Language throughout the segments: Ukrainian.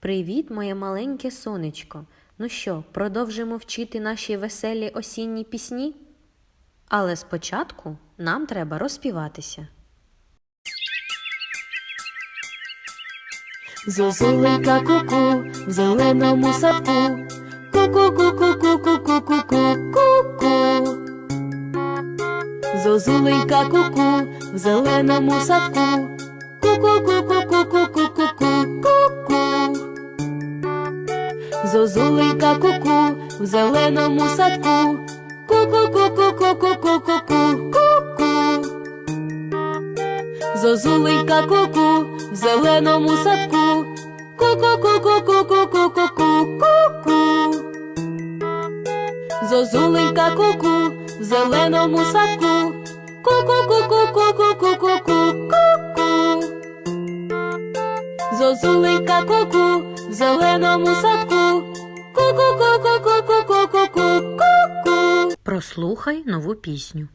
Привіт, моє маленьке сонечко. Ну що, продовжимо вчити наші веселі осінні пісні? Але спочатку нам треба розпіватися. Зозуленька куку в зеленому садку. Ку-ку-ку-ку-ку-ку-ку-ку-ку. Зозуленька куку в зеленому садку. Ку-ку-ку-ку-ку-ку-ку-ку-ку. Зозуленька куку в зеленому садку. Ку-ку-ку-ку-ку-ку-ку-ку-ку. Зозуленька куку в зеленому садку. Ку-ку-ку-ку-ку-ку-ку-ку-ку. Зозуленька куку в зеленому садку. Ку-ку-ку-ку-ку-ку-ку-ку-ку. Зозуленька куку в зеленому садку. Прослухай нову пісню.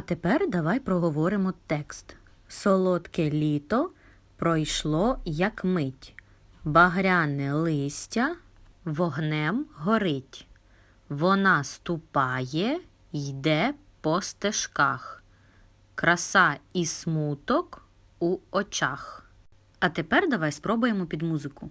А тепер давай проговоримо текст. Солодке літо пройшло як мить. Багряне листя вогнем горить. Вона ступає, йде по стежках. Краса і смуток у очах. А тепер давай спробуємо під музику.